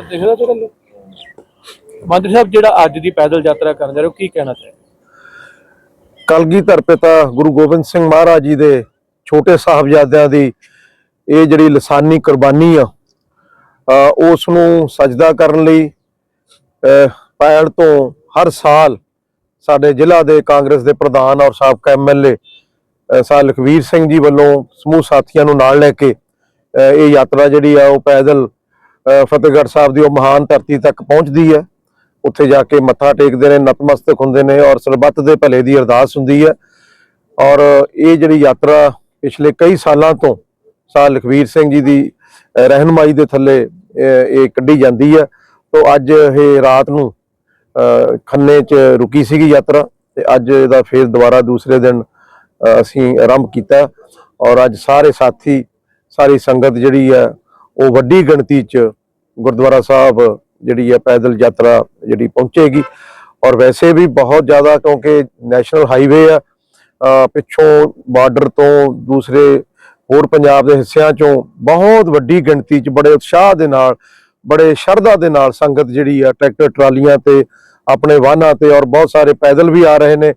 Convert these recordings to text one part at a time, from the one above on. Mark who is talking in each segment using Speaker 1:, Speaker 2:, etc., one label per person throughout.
Speaker 1: ਦਿਖਦਾ ਤੇ ਮੰਤਰੀ ਸਾਹਿਬ ਜਿਹੜਾ ਅੱਜ ਦੀ ਪੈਦਲ ਯਾਤਰਾ ਕਰਨ ਜਾ ਰਹੇ ਹੋ ਕੀ ਕਹਿਣਾ ਚਾਹੀਦਾ
Speaker 2: ਕਲਗੀਧਰ ਪਿਤਾ ਗੁਰੂ ਗੋਬਿੰਦ ਸਿੰਘ ਮਹਾਰਾਜ ਜੀ ਦੇ ਛੋਟੇ ਸਾਹਿਬਜ਼ਾਦਿਆਂ ਦੀ ਇਹ ਜਿਹੜੀ ਲਸਾਨੀ ਕੁਰਬਾਨੀ ਆ ਅ, ਉਸ ਨੂੰ ਸਜਦਾ ਕਰਨ ਲਈ ਅ, ਪੈੜ ਤੋਂ ਹਰ ਸਾਲ ਸਾਡੇ ਜ਼ਿਲ੍ਹਾ ਦੇ ਕਾਂਗਰਸ ਦੇ ਪ੍ਰਧਾਨ ਔਰ ਸਾਬਕਾ ਐਮਐਲਏ ਸਾ ਲਖਵੀਰ ਸਿੰਘ ਜੀ ਵੱਲੋਂ ਸਮੂਹ ਸਾਥੀਆਂ ਨੂੰ ਨਾਲ ਲੈ ਕੇ ਅ, ਇਹ ਯਾਤਰਾ ਜਿਹੜੀ ਆ ਉਹ ਪੈਦਲ ਫਤਿਹਗੜ੍ਹ ਸਾਹਿਬ ਦੀ ਉਹ ਮਹਾਨ ਧਰਤੀ ਤੱਕ ਪਹੁੰਚਦੀ ਹੈ। ਉੱਥੇ ਜਾ ਕੇ ਮੱਥਾ ਟੇਕਦੇ ਨੇ ਨਤਮਸਤਕ ਹੁੰਦੇ ਨੇ ਔਰ ਸਰਬੱਤ ਦੇ ਭਲੇ ਦੀ ਅਰਦਾਸ ਹੁੰਦੀ ਹੈ। ਔਰ ਇਹ ਜਿਹੜੀ ਯਾਤਰਾ ਪਿਛਲੇ ਕਈ ਸਾਲਾਂ ਤੋਂ ਸਾ ਲਖਵੀਰ ਸਿੰਘ ਜੀ ਦੀ ਅਹ, ਦੇ ਥੱਲੇ ਇਹ ਕੱਢੀ ਜਾਂਦੀ ਹੈ। ਤੋਂ ਅੱਜ ਇਹ ਰਾਤ ਨੂੰ ਖੰਨੇ 'ਚ ਰੁਕੀ ਸੀਗੀ ਯਾਤਰਾ ਤੇ ਅੱਜ ਇਹਦਾ ਫੇਰ ਦੁਬਾਰਾ ਦੂਸਰੇ ਦਿਨ ਅਸੀਂ ਆਰੰਭ ਕੀਤਾ। ਔਰ ਅੱਜ ਸਾਰੇ ਸਾਥੀ ਸਾਰੀ ਸੰਗਤ ਜਿਹੜੀ ਹੈ ਉਹ ਵੱਡੀ ਗਿਣਤੀ 'ਚ ਗੁਰਦੁਆਰਾ ਸਾਹਿਬ ਜਿਹੜੀ ਹੈ ਪੈਦਲ ਯਾਤਰਾ ਜਿਹੜੀ ਪਹੁੰਚੇਗੀ। ਔਰ ਵੈਸੇ ਵੀ ਬਹੁਤ ਜ਼ਿਆਦਾ ਕਿਉਂਕਿ ਨੈਸ਼ਨਲ ਹਾਈਵੇ ਆ ਪਿੱਛੋਂ ਬਾਰਡਰ ਤੋਂ ਦੂਸਰੇ ਹੋਰ ਪੰਜਾਬ ਦੇ ਹਿੱਸਿਆਂ ਚੋਂ ਬਹੁਤ ਵੱਡੀ ਗਿਣਤੀ 'ਚ ਬੜੇ ਉਤਸ਼ਾਹ ਦੇ ਨਾਲ, ਬੜੇ ਸ਼ਰਧਾ ਦੇ ਨਾਲ ਸੰਗਤ ਜਿਹੜੀ ਆ ਟਰੈਕਟਰ, ਟਰਾਲੀਆਂ ਤੇ ਆਪਣੇ ਵਾਹਨਾਂ ਤੇ ਔਰ ਬਹੁਤ ਸਾਰੇ ਪੈਦਲ ਵੀ ਆ ਰਹੇ ਨੇ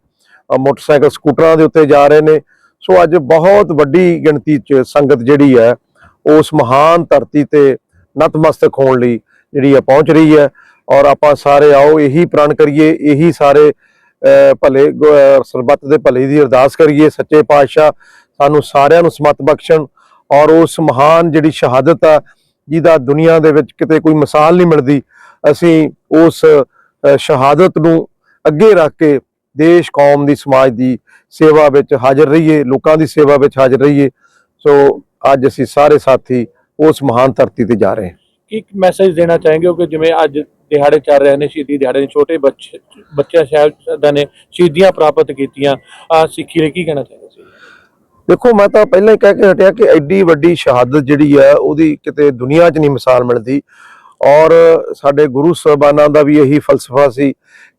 Speaker 2: ਮੋਟਰਸਾਈਕਲ, ਸਕੂਟਰਾਂ ਦੇ ਉੱਤੇ ਜਾ ਰਹੇ ਨੇ। ਸੋ ਅੱਜ ਬਹੁਤ ਵੱਡੀ ਗਿਣਤੀ 'ਚ ਸੰਗਤ ਜਿਹੜੀ ਹੈ ਉਸ ਮਹਾਨ ਧਰਤੀ ਤੇ ਨਤਮਸਤਕ ਹੋਣ ਲਈ ਜਿਹੜੀ ਹੈ ਪਹੁੰਚ ਰਹੀ ਹੈ। ਔਰ ਆਪਾਂ ਸਾਰੇ ਆਓ, ਇਹੀ ਪ੍ਰਣ ਕਰੀਏ, ਇਹੀ ਸਾਰੇ ਭਲੇ ਗੁ- ਸਰਬੱਤ ਦੇ ਭਲੇ ਦੀ ਅਰਦਾਸ ਕਰੀਏ। ਸੱਚੇ ਪਾਤਸ਼ਾਹ ਸਾਨੂੰ ਸਾਰਿਆਂ ਨੂੰ ਸਮਤ ਬਖਸ਼ਣ ਔਰ ਉਸ ਮਹਾਨ ਜਿਹੜੀ ਸ਼ਹਾਦਤ ਆ, ਜਿਹਦਾ ਦੁਨੀਆ ਦੇ ਵਿੱਚ ਕਿਤੇ ਕੋਈ ਮਿਸਾਲ ਨਹੀਂ ਮਿਲਦੀ, ਅਸੀਂ ਉਸ ਸ਼ਹਾਦਤ ਨੂੰ ਅੱਗੇ ਰੱਖ ਕੇ ਦੇਸ਼, ਕੌਮ ਦੀ, ਸਮਾਜ ਦੀ ਸੇਵਾ ਵਿੱਚ ਹਾਜ਼ਰ ਰਹੀਏ, ਲੋਕਾਂ ਦੀ ਸੇਵਾ ਵਿੱਚ ਹਾਜ਼ਰ ਰਹੀਏ। ਸੋ ਅੱਜ ਅਸੀਂ ਸਾਰੇ ਸਾਥੀ ਉਸ ਮਹਾਨ ਧਰਤੀ ਤੇ ਜਾ ਰਹੇ ਹਾਂ।
Speaker 1: ਕੀ ਮੈਸੇਜ ਦੇਣਾ ਚਾहेंगे ਕਿ ਜਿਵੇਂ ਅੱਜ ਦਿਹਾੜੇ ਚੱਲ ਰਹੇ ਨੇ ਸ਼ਹੀਦੀ ਦਿਹਾੜੇ ਨੇ ਛੋਟੇ ਬੱਚੇ ਬੱਚਿਆਂ ਸਾਹਿਬਜ਼ਾਦਿਆਂ ਨੇ ਸ਼ਹੀਦੀਆਂ ਪ੍ਰਾਪਤ ਕੀਤੀਆਂ। ਆ ਸਿੱਖੀ ਲਈ ਕੀ ਕਹਿਣਾ ਚਾਹੀਦਾ ਸੀ
Speaker 2: ਦੇਖੋ ਮੈਂ ਤਾਂ ਪਹਿਲਾਂ ਹੀ ਕਹਿ ਕੇ ਹਟਿਆ ਕਿ ਐਡੀ ਵੱਡੀ ਸ਼ਹਾਦਤ ਜਿਹੜੀ ਹੈ ਉਹਦੀ ਕਿਤੇ ਦੁਨੀਆ 'ਚ ਨਹੀਂ ਮਿਸਾਲ ਮਿਲਦੀ। ਔਰ ਸਾਡੇ ਗੁਰੂ ਸਾਹਿਬਾਨਾਂ ਦਾ ਵੀ ਇਹੀ ਫਲਸਫਾ ਸੀ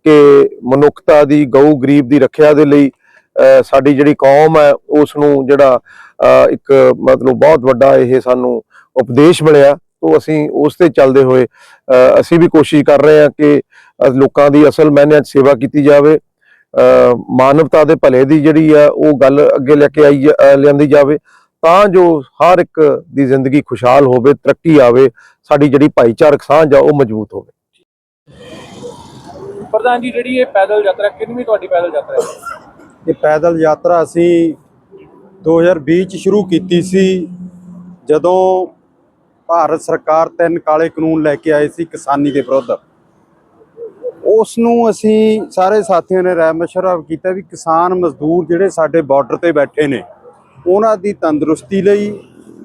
Speaker 2: ਕਿ ਮਨੁੱਖਤਾ ਦੀ ਗਊ ਗਰੀਬ ਦੀ ਰੱਖਿਆ ਦੇ ਲਈ ਸਾਡੀ ਜਿਹੜੀ ਕੌਮ ਹੈ ਉਸ ਨੂੰ ਜਿਹੜਾ ਇੱਕ ਮਤਲਬ ਬਹੁਤ ਵੱਡਾ ਇਹ ਸਾਨੂੰ ਉਪਦੇਸ਼ ਮਿਲਿਆ, ਤੋਂ ਅਸੀਂ ਉਸ ਤੇ ਚੱਲਦੇ ਹੋਏ ਅਸੀਂ ਵੀ ਕੋਸ਼ਿਸ਼ ਕਰ ਰਹੇ ਹਾਂ ਕਿ ਲੋਕਾਂ ਦੀ ਅਸਲ ਮਾਇਨਿਆਂ ਸੇਵਾ ਕੀਤੀ ਜਾਵੇ ਮਾਨਵਤਾ ਦੇ ਭਲੇ ਦੀ ਜਿਹੜੀ ਆ ਉਹ ਗੱਲ ਅੱਗੇ ਲੈ ਕੇ ਆਈ ਲਿਆਂਦੀ ਜਾਵੇ, ਤਾਂ ਜੋ ਹਰ ਇੱਕ ਦੀ ਜ਼ਿੰਦਗੀ ਖੁਸ਼ਹਾਲ ਹੋਵੇ, ਤਰੱਕੀ ਆਵੇ, ਸਾਡੀ ਜਿਹੜੀ ਭਾਈਚਾਰਕ ਸਾਂਝ ਆ, ਉਹ ਮਜ਼ਬੂਤ ਹੋਵੇ।
Speaker 1: ਪ੍ਰਧਾਨ ਜੀ, ਜਿਹੜੀ ਇਹ ਪੈਦਲ ਯਾਤਰਾ, ਕਿੰਨੀ ਤੁਹਾਡੀ ਪੈਦਲ ਯਾਤਰਾ ਹੈ?
Speaker 3: ਇਹ ਪੈਦਲ ਯਾਤਰਾ ਅਸੀਂ 2020 ਚ ਸ਼ੁਰੂ ਕੀਤੀ ਸੀ, ਜਦੋਂ ਭਾਰਤ ਸਰਕਾਰ ਤਿੰਨ ਕਾਲੇ ਕਾਨੂੰਨ ਲੈ ਕੇ ਆਏ ਸੀ ਕਿਸਾਨੀ ਦੇ ਵਿਰੁੱਧ। ਉਸ ਨੂੰ ਅਸੀਂ ਸਾਰੇ ਸਾਥੀਆਂ ਨੇ ਰਾਏ ਮਸ਼ਵਰਾ ਕੀਤਾ ਵੀ ਕਿਸਾਨ ਮਜ਼ਦੂਰ ਜਿਹੜੇ ਸਾਡੇ ਬਾਰਡਰ ਤੇ ਬੈਠੇ ਨੇ, ਉਹਨਾਂ ਦੀ ਤੰਦਰੁਸਤੀ ਲਈ,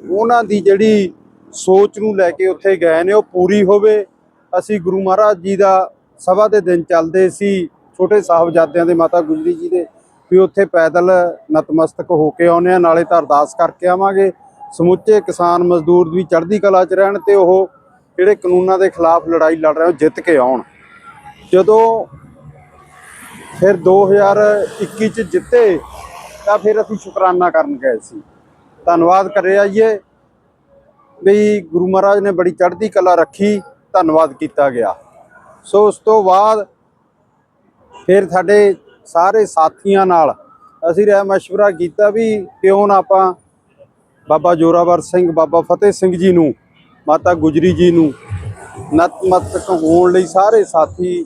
Speaker 3: ਉਹਨਾਂ ਦੀ ਜਿਹੜੀ ਸੋਚ ਨੂੰ ਲੈ ਕੇ ਉੱਥੇ ਗਏ ਨੇ, ਉਹ ਪੂਰੀ ਹੋਵੇ। ਅਸੀਂ ਗੁਰੂ ਮਹਾਰਾਜ ਜੀ ਦਾ ਸਭਾ ਦੇ ਦਿਨ ਚੱਲਦੇ ਸੀ, ਛੋਟੇ ਸਾਹਿਬਜ਼ਾਦਿਆਂ ਦੇ ਮਾਤਾ ਗੁਜਰੀ ਜੀ ਦੇ ਵੀ ਉੱਥੇ ਪੈਦਲ ਨਤਮਸਤਕ ਹੋ ਕੇ ਆਉਨੇ ਆ, ਨਾਲੇ ਤਾਂ ਅਰਦਾਸ ਕਰਕੇ ਆਵਾਂਗੇ। ਸਮੁੱਚੇ ਕਿਸਾਨ ਮਜ਼ਦੂਰ ਵੀ ਚੜ੍ਹਦੀ ਕਲਾ 'ਚ ਰਹਿਣ ਤੇ ਉਹ ਜਿਹੜੇ ਕਾਨੂੰਨਾਂ ਦੇ ਖਿਲਾਫ ਲੜਾਈ ਲੜ ਰਹੇ ਉਹ ਜਿੱਤ ਕੇ ਆਉਣ। ਜਦੋਂ ਫਿਰ 2021 ਚ ਜਿੱਤੇ, ਤਾਂ ਫਿਰ ਅਸੀਂ ਸ਼ੁਕਰਾਨਾ ਕਰਨ ਗਏ ਸੀ। ਧੰਨਵਾਦ ਕਰਿਆ ਆਈਏ। ਵੀ ਗੁਰੂ ਮਹਾਰਾਜ ਨੇ ਬੜੀ ਚੜ੍ਹਦੀ ਕਲਾ ਰੱਖੀ, ਧੰਨਵਾਦ ਕੀਤਾ ਗਿਆ। ਸੋ ਉਸ ਤੋਂ ਬਾਅਦ ਫਿਰ ਸਾਡੇ ਸਾਰੇ ਸਾਥੀਆਂ ਨਾਲ ਅਸੀਂ ਰਹਿ ਮਸ਼ਵਰਾ ਕੀਤਾ ਵੀ ਕਿਉਂ ਨਾ ਆਪਾਂ ਬਾਬਾ ਜੋਰਾਵਰ ਸਿੰਘ, ਬਾਬਾ ਫਤਿਹ ਸਿੰਘ ਜੀ ਨੂੰ, ਮਾਤਾ ਗੁਜਰੀ ਜੀ ਨੂੰ ਨਤਮਸਤਕ ਹੋਣ ਲਈ ਸਾਰੇ ਸਾਥੀ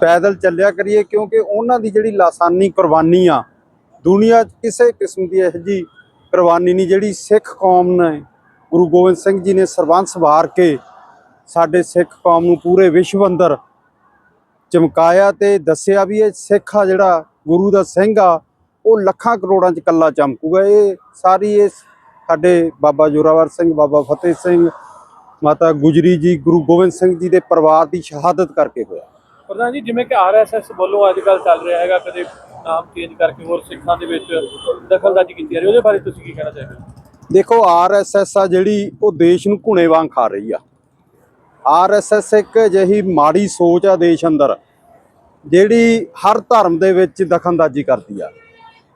Speaker 3: ਪੈਦਲ ਚੱਲਿਆ ਕਰੀਏ ਕਿਉਂਕਿ ਉਹਨਾਂ ਦੀ ਜਿਹੜੀ ਲਾਸਾਨੀ ਕੁਰਬਾਨੀ ਆ, ਦੁਨੀਆ 'ਚ ਕਿਸੇ ਕਿਸਮ ਦੀ ਇਹੋ ਜਿਹੀ ਕੁਰਬਾਨੀ ਨਹੀਂ ਜਿਹੜੀ ਸਿੱਖ ਕੌਮ ਨੇ, ਗੁਰੂ ਗੋਬਿੰਦ ਸਿੰਘ ਜੀ ਨੇ ਸਰਬੰਸ ਵਾਰ ਕੇ ਸਾਡੇ ਸਿੱਖ ਕੌਮ ਨੂੰ ਪੂਰੇ ਵਿਸ਼ਵ ਅੰਦਰ ਚਮਕਾਇਆ ਤੇ ਦੱਸਿਆ ਵੀ ਇਹ ਸਿੱਖ ਆ ਜਿਹੜਾ ਗੁਰੂ ਦਾ ਸਿੰਘ ਆ ਉਹ ਲੱਖਾਂ ਕਰੋੜਾਂ 'ਚ ਕੱਲਾ ਚਮਕੂਗਾ। ਇਹ ਸਾਰੀ ਇਹ ਸਾਡੇ ਬਾਬਾ ਜੋਰਾਵਰ ਸਿੰਘ ਬਾਬਾ ਫਤਿਹ ਸਿੰਘ ਮਾਤਾ ਗੁਜਰੀ ਜੀ ਗੁਰੂ ਗੋਬਿੰਦ ਸਿੰਘ ਜੀ ਦੇ ਪਰਿਵਾਰ ਦੀ ਸ਼ਹਾਦਤ ਕਰਕੇ ਹੋਇਆ।
Speaker 1: ਪ੍ਰਧਾਨ ਜੀ ਜਿਵੇਂ ਕਿ ਆਰਐਸਐਸ ਵੱਲੋਂ ਅੱਜ ਕੱਲ ਚੱਲ ਰਿਹਾ ਹੈਗਾ ਕਦੇ ਨਾਮ ਚੇਂਜ ਕਰਕੇ ਹੋਰ ਸਿੱਖਾਂ ਦੇ ਵਿੱਚ ਦਖਲਅੰਦਾਜ਼ੀ ਕੀਤੀ ਜਾ ਰਹੀ ਉਹਦੇ ਬਾਰੇ ਤੁਸੀਂ ਕੀ ਕਹਿਣਾ ਚਾਹੁੰਦੇ ਹੋ
Speaker 3: ਦੇਖੋ ਆਰਐਸਐਸ ਆ ਜਿਹੜੀ ਉਹ ਦੇਸ਼ ਨੂੰ ਘੁਣੇ ਵਾਂਗ ਖਾ ਰਹੀ ਆ। ਆਰਐਸਐਸ ਇੱਕ ਅਜਿਹੀ ਮਾੜੀ ਸੋਚ ਆ ਦੇਸ਼ ਅੰਦਰ, ਜਿਹੜੀ ਹਰ ਧਰਮ ਦੇ ਵਿੱਚ ਦਖਲਅੰਦਾਜ਼ੀ ਕਰਦੀ ਆ।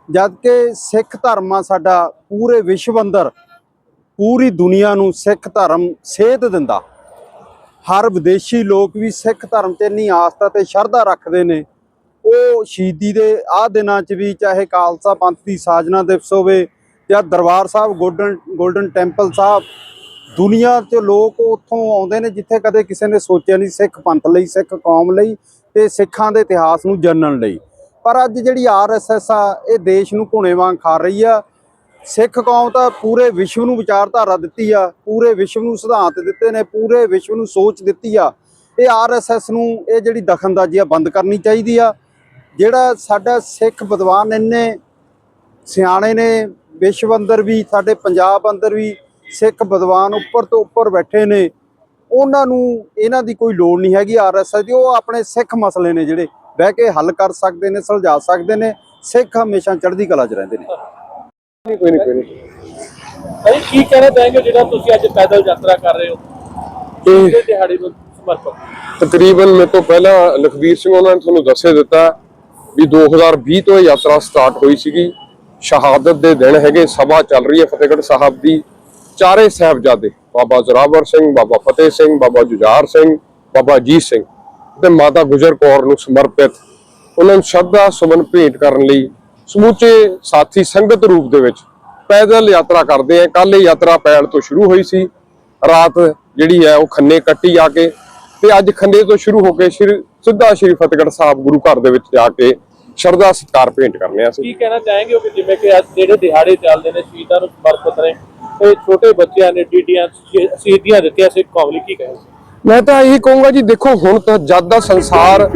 Speaker 3: ਜਦ ਕਿ ਸਿੱਖ ਧਰਮ ਆ ਸਾਡਾ ਪੂਰੇ ਵਿਸ਼ਵ ਅੰਦਰ, ਪੂਰੀ ਦੁਨੀਆ ਨੂੰ ਸਿੱਖ ਧਰਮ ਸੇਧ ਦਿੰਦਾ। ਹਰ ਵਿਦੇਸ਼ੀ ਲੋਕ ਵੀ ਸਿੱਖ ਧਰਮ ਤੇ ਇੰਨੀ ਆਸਥਾ ਤੇ ਸ਼ਰਧਾ ਰੱਖਦੇ ਨੇ। ਉਹ ਸ਼ਹੀਦੀ ਦੇ ਆਹ ਦਿਨਾਂ 'ਚ ਵੀ ਚਾਹੇ ਖਾਲਸਾ ਪੰਥ ਦੀ ਸਾਜਨਾ ਦਿਵਸ ਹੋਵੇ ਜਾਂ Darbar Sahib, golden golden temple Sahib ਦੁਨੀਆ 'ਚ ਲੋਕ ਉੱਥੋਂ ਆਉਂਦੇ ਨੇ ਜਿੱਥੇ ਕਦੇ ਕਿਸੇ ਨੇ ਸੋਚਿਆ ਨਹੀਂ ਸਿੱਖ ਪੰਥ ਲਈ, ਸਿੱਖ ਕੌਮ ਲਈ ਤੇ ਸਿੱਖਾਂ ਦੇ ਇਤਿਹਾਸ ਨੂੰ ਜਾਣਨ ਲਈ। ਪਰ ਅੱਜ ਜਿਹੜੀ ਆਰਐਸਐਸ ਆ, ਇਹ ਦੇਸ਼ ਨੂੰ ਘੁਣੇ ਵਾਂਗ ਖਾ ਰਹੀ ਆ। ਸਿੱਖ ਕੌਮ ਤਾਂ ਪੂਰੇ ਵਿਸ਼ਵ ਨੂੰ ਵਿਚਾਰਧਾਰਾ ਦਿੱਤੀ ਆ, ਪੂਰੇ ਵਿਸ਼ਵ ਨੂੰ ਸਿਧਾਂਤ ਦਿੱਤੇ ਨੇ, ਪੂਰੇ ਵਿਸ਼ਵ ਨੂੰ ਸੋਚ ਦਿੱਤੀ ਆ। ਇਹ ਆਰਐਸਐਸ ਨੂੰ ਇਹ ਜਿਹੜੀ ਦਖਲਅੰਦਾਜ਼ੀ ਆ ਬੰਦ ਕਰਨੀ ਚਾਹੀਦੀ ਆ। ਜਿਹੜਾ ਸਾਡਾ ਸਿੱਖ ਵਿਦਵਾਨ ਇੰਨੇ ਸਿਆਣੇ ਨੇ, ਵਿਸ਼ਵ ਅੰਦਰ ਵੀ, ਸਾਡੇ ਪੰਜਾਬ ਅੰਦਰ ਵੀ ਸਿੱਖ ਵਿਦਵਾਨ ਉੱਪਰ ਤੋਂ ਉੱਪਰ ਬੈਠੇ ਨੇ। ਉਹਨਾਂ ਨੂੰ ਇਹਨਾਂ ਦੀ ਕੋਈ ਲੋੜ ਨਹੀਂ ਹੈਗੀ ਆਰਐਸਐਸ ਦੀ। ਉਹ ਆਪਣੇ ਸਿੱਖ ਮਸਲੇ ਨੇ ਜਿਹੜੇ। ਬਹਿ ਕੇ ਹੱਲ ਕਰ ਸਕਦੇ ਨੇ ਸੁਲਝਾ ਸਕਦੇ ਨੇ। ਸਿੱਖ ਹਮੇਸ਼ਾ ਚੜ੍ਹਦੀ ਕਲਾ 'ਚ ਰਹਿੰਦੇ ਨੇ।
Speaker 4: ਕੋਈ ਨਹੀਂ ਕੋਈ ਨਹੀਂ।
Speaker 1: ਭਾਈ ਕੀ ਕਹਿਣਾ ਚਾਹਾਂਗੇ ਜਿਹੜਾ ਤੁਸੀਂ ਅੱਜ ਪੈਦਲ ਯਾਤਰਾ ਕਰ ਰਹੇ ਹੋ?
Speaker 4: ਇਹ
Speaker 1: ਇਹ ਦਿਹਾੜੇ ਨੂੰ ਸਮਰਪਿਤ?
Speaker 4: ਤਕਰੀਬਨ ਮੇਰੇ ਤੋਂ ਪਹਿਲਾਂ ਲਖਵੀਰ ਸਿੰਘ ਉਹਨਾਂ ਨੇ ਤੁਹਾਨੂੰ ਦੱਸੇ ਦਿੱਤਾ ਵੀ 2020 ਤੋਂ ਇਹ ਯਾਤਰਾ ਸਟਾਰਟ ਹੋਈ ਸੀਗੀ। ਸ਼ਹਾਦਤ ਦੇ ਦਿਨ ਹੈਗੇ ਸਭਾ ਚੱਲ ਰਹੀ ਹੈ ਫਤਿਹਗੜ੍ਹ ਸਾਹਿਬ ਦੀ। ਚਾਰੇ ਸਾਹਿਬਜ਼ਾਦੇ, ਬਾਬਾ ਜ਼ਰਾਵਰ ਸਿੰਘ, ਬਾਬਾ ਫਤਿਹ ਸਿੰਘ, ਬਾਬਾ ਜੁਝਾਰ ਸਿੰਘ, ਬਾਬਾ ਅਜੀਤ ਸਿੰਘ ਤੇ ਮਾਤਾ ਗੁਜਰ ਕੌਰ ਨੂੰ ਸਮਰਪਿਤ। ਉਹਨਾਂ ਨੂੰ ਸ਼ਰਧਾ, ਸੁਮਨ ਭੇਟ ਕਰਨ ਲਈ ਸਮੂਚੇ ਸਾਥੀ ਸੰਗਤ ਰੂਪ ਦੇ ਵਿੱਚ ਪੈਦਲ ਯਾਤਰਾ ਕਰਦੇ ਆ। ਕੱਲ ਇਹ ਯਾਤਰਾ ਪੈਣ ਤੋਂ ਸ਼ੁਰੂ ਹੋਈ ਸੀ। ਰਾਤ ਜਿਹੜੀ ਹੈ ਉਹ ਖੰਨੇ ਕੱਟੀ ਆ ਕੇ ਤੇ ਅੱਜ ਖੰਨੇ ਤੋਂ ਸ਼ੁਰੂ ਹੋ ਕੇ ਸ਼੍ਰੀ ਸਿੱਧਾ ਸ਼੍ਰੀ ਫਤਿਹਗੜ੍ਹ ਸਾਹਿਬ ਗੁਰੂ ਘਰ ਦੇ ਵਿੱਚ ਜਾ ਕੇ ਸ਼ਰਧਾ ਸਤਿਕਾਰ ਭੇਂਟ ਕਰਨੇ ਆ ਅਸੀਂ।
Speaker 1: ਕੀ ਕਹਿਣਾ ਚਾਹਾਂਗੇ ਕਿ ਜਿਵੇਂ ਕਿ ਅੱਜ ਜਿਹੜੇ ਦਿਹਾੜੇ ਚੱਲਦੇ ਨੇ ਸ਼ਹੀਦਾਂ ਨੂੰ ਸਮਰਪਿਤ ਨੇ ਇਹ ਛੋਟੇ ਬੱਚਿਆਂ ਨੇ ਡੀਡੀਆਂ ਸ਼ਹੀਦੀਆਂ ਦਿੱਤੀਆਂ ਸਿੱਖ ਕੌਮ ਲਈ ਕੀ ਕਹੇ
Speaker 4: ਮੈਂ ਤਾਂ ਇਹੀ ਕਹੂੰਗਾ ਜੀ ਦੇਖੋ ਹੁਣ ਤਾਂ ਜਦ ਦਾ ਸੰਸਾਰ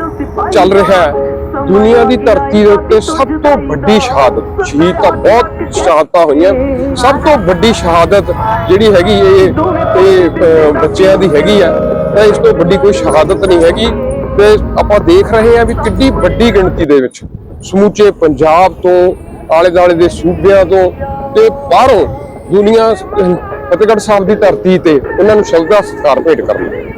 Speaker 4: ਚੱਲ ਰਿਹਾ ਹੈ ਦੁਨੀਆ ਦੀ ਧਰਤੀ ਦੇ ਉੱਤੇ ਸਭ ਤੋਂ ਵੱਡੀ ਸ਼ਹਾਦਤ ਸ਼ਹੀਦ ਤਾਂ ਬਹੁਤ ਸ਼ਹਾਦਤਾਂ ਹੋਈਆਂ। ਸਭ ਤੋਂ ਵੱਡੀ ਸ਼ਹਾਦਤ ਜਿਹੜੀ ਹੈਗੀ ਇਹ ਇਹ ਅਹ, ਬੱਚਿਆਂ ਦੀ ਹੈਗੀ ਆ ਤਾਂ ਇਸ ਤੋਂ ਵੱਡੀ ਕੋਈ ਸ਼ਹਾਦਤ ਨਹੀਂ ਹੈਗੀ। ਤੇ ਆਪਾਂ ਦੇਖ ਰਹੇ ਹਾਂ ਵੀ ਕਿੰਨੀ ਵੱਡੀ ਗਿਣਤੀ ਦੇ ਵਿੱਚ ਸਮੁੱਚੇ ਪੰਜਾਬ ਤੋਂ ਆਲੇ ਦੁਆਲੇ ਦੇ ਸੂਬਿਆਂ ਤੋਂ ਤੇ ਬਾਹਰੋਂ ਦੁਨੀਆ ਫਤਿਹਗੜ੍ਹ ਸਾਹਿਬ ਦੀ ਧਰਤੀ ਤੇ ਉਹਨਾਂ ਨੂੰ ਸ਼ਰਧਾ ਸਤਿਕਾਰ ਭੇਟ ਕਰਨਾ।